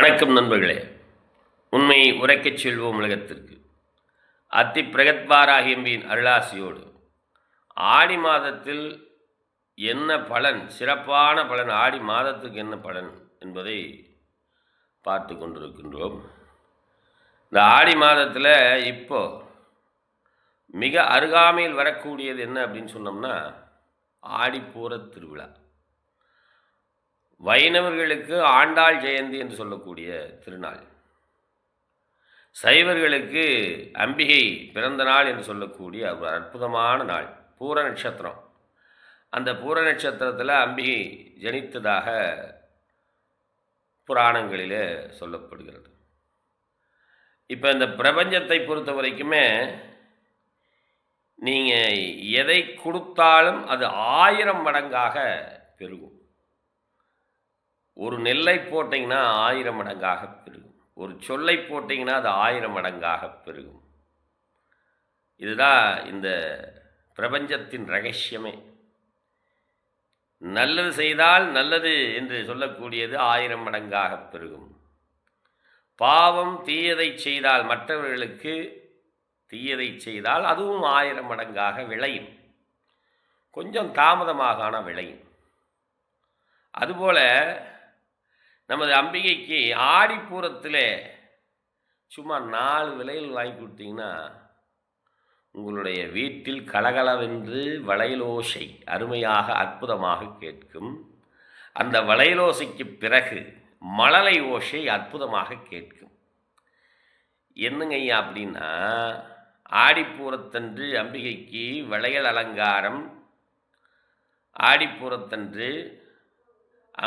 வணக்கம் நண்பர்களே. உண்மை உரைக்கச் செல்வோம் உலகத்திற்கு. அத்தி பிரகத்வாராகியம்பியின் அருளாசியோடு. ஆடி மாதத்தில் என்ன பலன்? சிறப்பான பலன். ஆடி மாதத்துக்கு என்ன பலன் என்பதை பார்த்து கொண்டிருக்கின்றோம். இந்த ஆடி மாதத்தில் இப்போ மிக அருகாமையில் வரக்கூடியது என்ன அப்படின்னு சொன்னோம்னா ஆடிப்பூர திருவிழா. வைணவர்களுக்கு ஆண்டாள் ஜெயந்தி என்று சொல்லக்கூடிய திருநாள். சைவர்களுக்கு அம்பிகை பிறந்த நாள் என்று சொல்லக்கூடிய ஒரு அற்புதமான நாள் பூர நட்சத்திரம். அந்த பூர நட்சத்திரத்தில் அம்பிகை ஜனித்ததாக புராணங்களிலே சொல்லப்படுகிறது. இப்போ இந்த பிரபஞ்சத்தை பொறுத்த வரைக்குமே நீங்கள் எதை கொடுத்தாலும் அது ஆயிரம் மடங்காக பெருகும். ஒரு நெல்லை போட்டிங்கன்னா ஆயிரம் மடங்காக பெருகும். ஒரு சொல்லை போட்டிங்கன்னா அது ஆயிரம் மடங்காக பெருகும். இதுதான் இந்த பிரபஞ்சத்தின் ரகசியமே. நல்லது செய்தால் நல்லது என்று சொல்லக்கூடியது ஆயிரம் மடங்காக பெருகும். பாவம் தீயதை செய்தால் மற்றவர்களுக்கு தீயதை செய்தால் அதுவும் ஆயிரம் மடங்காக விளையும். கொஞ்சம் தாமதமாக ஆனால் விளையும். அதுபோல் நமது அம்பிகைக்கு ஆடிப்பூரத்தில் சும்மா நாலு விலையில் வாங்கி கொடுத்தீங்கன்னா உங்களுடைய வீட்டில் கலகலவென்று வளையலோசை அருமையாக அற்புதமாக கேட்கும். அந்த வளையலோசைக்கு பிறகு மழலை ஓசை அற்புதமாக கேட்கும். என்னங்க ஐயா அப்படின்னா ஆடிப்பூரத்தன்று அம்பிகைக்கு வளையல் அலங்காரம். ஆடிப்பூரத்தன்று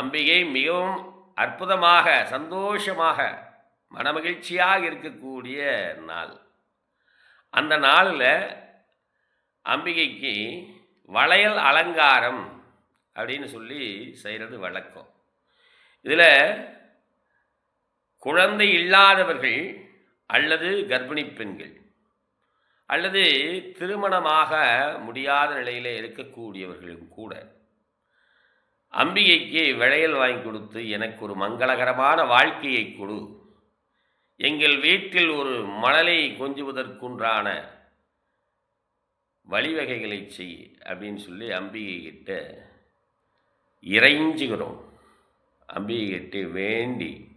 அம்பிகை மிகவும் அற்புதமாக சந்தோஷமாக மனமகிழ்ச்சியாக இருக்கக்கூடிய நாள். அந்த நாளில் அம்பிகைக்கு வளையல் அலங்காரம் அப்படின்னு சொல்லி செய்கிறது வழக்கம். இதில் குழந்தை இல்லாதவர்கள் அல்லது கர்ப்பிணி பெண்கள் அல்லது திருமணமாக முடியாத நிலையில் இருக்கக்கூடியவர்களும் கூட அம்பிகைக்கு விளையல் வாங்கி கொடுத்து எனக்கு ஒரு மங்களகரமான வாழ்க்கையை கொடு. எங்கள் வீட்டில் ஒரு மணலை கொஞ்சுவதற்குன்றான வழிவகைகளை செய் அப்படின்னு சொல்லி அம்பிகை கிட்ட இறைஞ்சுகிறோம். அம்பிகை கிட்ட வேண்டி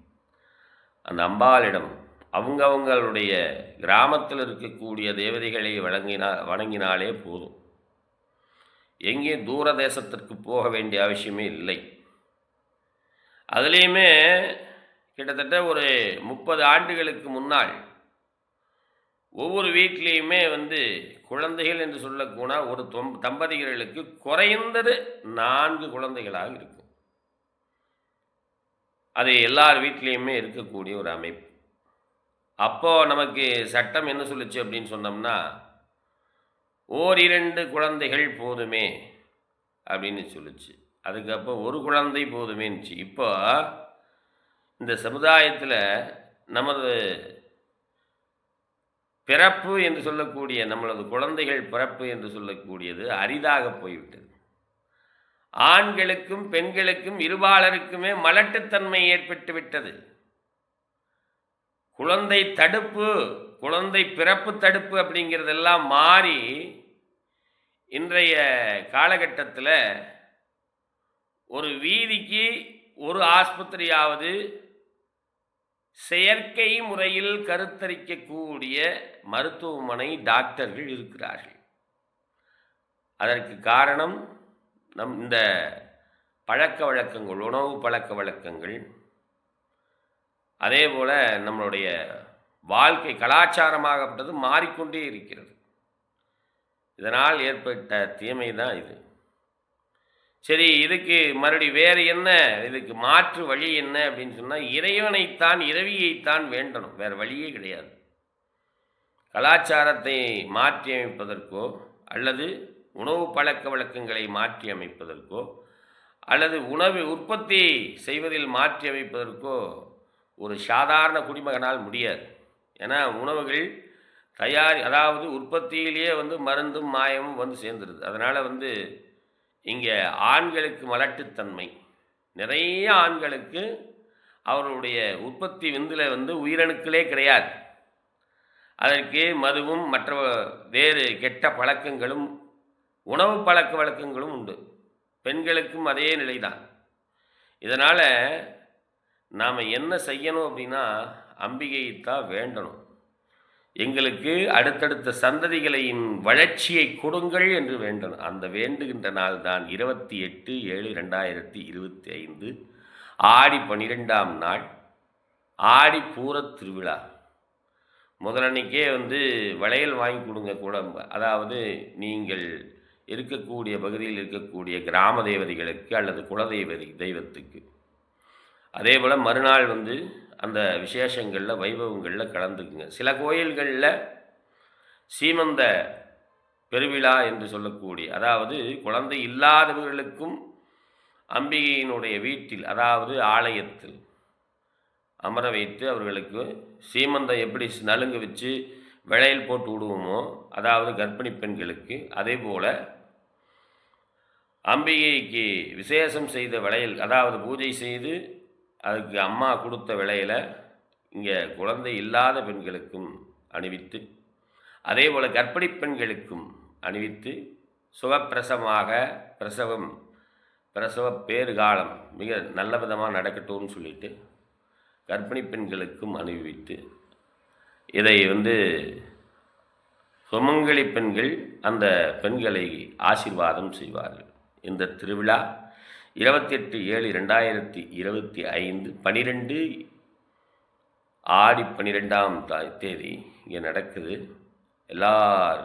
அந்த அம்பாளிடம் அவங்கவங்களுடைய கிராமத்தில் இருக்கக்கூடிய தேவதைகளை வழங்கினா வணங்கினாலே போதும். எங்கேயும் தூர தேசத்திற்கு போக வேண்டிய அவசியமே இல்லை. அதுலேயுமே கிட்டத்தட்ட ஒரு முப்பது ஆண்டுகளுக்கு முன்னால் ஒவ்வொரு வீட்லேயுமே வந்து குழந்தைகள் என்று சொல்லக்கூட ஒரு தொம் தம்பதிகளுக்கு குறைந்தது நான்கு குழந்தைகளாக இருக்கும். அது எல்லார் வீட்லேயுமே இருக்கக்கூடிய ஒரு அமைப்பு. அப்போது நமக்கு சட்டம் என்ன சொல்லுச்சு அப்படின்னு சொன்னோம்னா ஓரிரண்டு குழந்தைகள் போதுமே அப்படின்னு சொல்லுச்சு. அதுக்கப்புறம் ஒரு குழந்தை போதுமேனுச்சு இப்போ இந்த சமுதாயத்தில் நமது பிறப்பு என்று சொல்லக்கூடிய நம்மளது குழந்தைகள் பிறப்பு என்று சொல்லக்கூடியது அரிதாக போய்விட்டது. ஆண்களுக்கும் பெண்களுக்கும் இருபாலருக்குமே மலட்டுத்தன்மை ஏற்பட்டு விட்டது குழந்தை தடுப்பு குழந்தை பிறப்பு தடுப்பு அப்படிங்கிறதெல்லாம் மாறி இன்றைய காலகட்டத்தில் ஒரு வீதிக்கு ஒரு ஆஸ்பத்திரியாவது செயற்கை முறையில் கருத்தரிக்கக்கூடிய மருத்துவமனை டாக்டர்கள் இருக்கிறார்கள். அதற்கு காரணம் நம் இந்த பழக்க வழக்கங்கள் உணவு பழக்க வழக்கங்கள். அதே போல் நம்மளுடைய வாழ்க்கை கலாச்சாரமாகப்பட்டது மாறிக்கொண்டே இருக்கிறது. இதனால் ஏற்பட்ட தீமை தான் இது. சரி இதுக்கு மறுபடி வேறு என்ன? இதுக்கு மாற்று வழி என்ன அப்படின்னு சொன்னால் இறைவனைத்தான் இரவியைத்தான் வேண்டணும். வேறு வழியே கிடையாது. கலாச்சாரத்தை மாற்றி அமைப்பதற்கோ அல்லது உணவு பழக்க வழக்கங்களை மாற்றி அமைப்பதற்கோ அல்லது உணவு உற்பத்தி செய்வதில் மாற்றி அமைப்பதற்கோ ஒரு சாதாரண குடிமகனால் முடியாது. ஏன்னா உணவுகள் தயார் அதாவது உற்பத்தியிலேயே வந்து மருந்தும் மாயமும் வந்து சேர்ந்துருது. அதனால் வந்து இங்கே ஆண்களுக்கு மலட்டுத்தன்மை. நிறைய ஆண்களுக்கு அவருடைய உற்பத்தி விந்தில் வந்து உயிரணுக்களே கிடையாது. அதற்கு மதுவும் மற்ற வேறு கெட்ட பழக்கங்களும் உணவு பழக்க வழக்கங்களும் உண்டு. பெண்களுக்கும் அதே நிலைதான். இதனால் நாம் என்ன செய்யணும் அப்படின்னா அம்பிகையைத்தான் வேண்டணும். எங்களுக்கு அடுத்தடுத்த சந்ததிகளையும் வளர்ச்சியை கொடுங்கள் என்று வேண்டணும். அந்த வேண்டுகின்ற நாள் தான் இருபத்தி எட்டு ஏழு ரெண்டாயிரத்தி இருபத்தி ஐந்து ஆடி பன்னிரெண்டாம் நாள் ஆடி பூர திருவிழா. முதலன்னைக்கே வந்து வளையல் வாங்கி கொடுங்க கூட. அதாவது நீங்கள் இருக்கக்கூடிய பகுதியில் இருக்கக்கூடிய கிராம தேவதைகளுக்கு அல்லது குலதெய்வதி தெய்வத்துக்கு. அதே போல் மறுநாள் வந்து அந்த விசேஷங்களில் வைபவங்களில் கலந்துக்குங்க. சில கோயில்களில் சீமந்த பெருவிழா என்று சொல்லக்கூடிய அதாவது குழந்தை இல்லாதவர்களுக்கும் அம்பிகையினுடைய வீட்டில் அதாவது ஆலயத்தில் அமர வைத்து அவர்களுக்கு சீமந்தம் எப்படி நலுங்கு வச்சு விளையல் போட்டு விடுவோமோ அதாவது கர்ப்பிணி பெண்களுக்கு அதே போல் அம்பிகைக்கு விசேஷம் செய்த விளையல் அதாவது பூஜை செய்து அதுக்கு அம்மா கொடுத்த விலையில் இங்கே குழந்தை இல்லாத பெண்களுக்கும் அணிவித்து அதே போல் கர்ப்பிணி பெண்களுக்கும் அணிவித்து சுகப்பிரசவமாக பிரசவம் பிரசவ பேறுகாலம் மிக நல்ல விதமாக நடக்கட்டும்னு சொல்லிட்டு கர்ப்பிணி பெண்களுக்கும் அணிவித்து இதை வந்து சுமங்கலி பெண்கள் அந்த பெண்களை ஆசீர்வாதம் செய்வார்கள். இந்த திருவிழா இருபத்தெட்டு ஏழு ரெண்டாயிரத்தி இருபத்தி ஐந்து பனிரெண்டு ஆடி பன்னிரெண்டாம் தேதி இங்கே நடக்குது. எல்லார்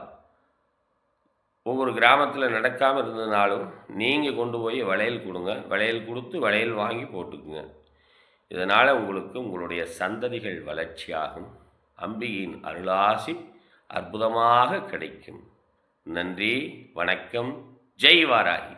ஒவ்வொரு கிராமத்தில் நடக்காமல் இருந்ததுனாலும் நீங்கள் கொண்டு போய் வளையல் கொடுங்க. வளையல் கொடுத்து வளையல் வாங்கி போட்டுக்குங்க. இதனால் உங்களுக்கு உங்களுடைய சந்ததிகள் வளர்ச்சியாகும். அம்பிகையின் அருளாசி அற்புதமாக கிடைக்கும். நன்றி வணக்கம். ஜெய் வாராகி.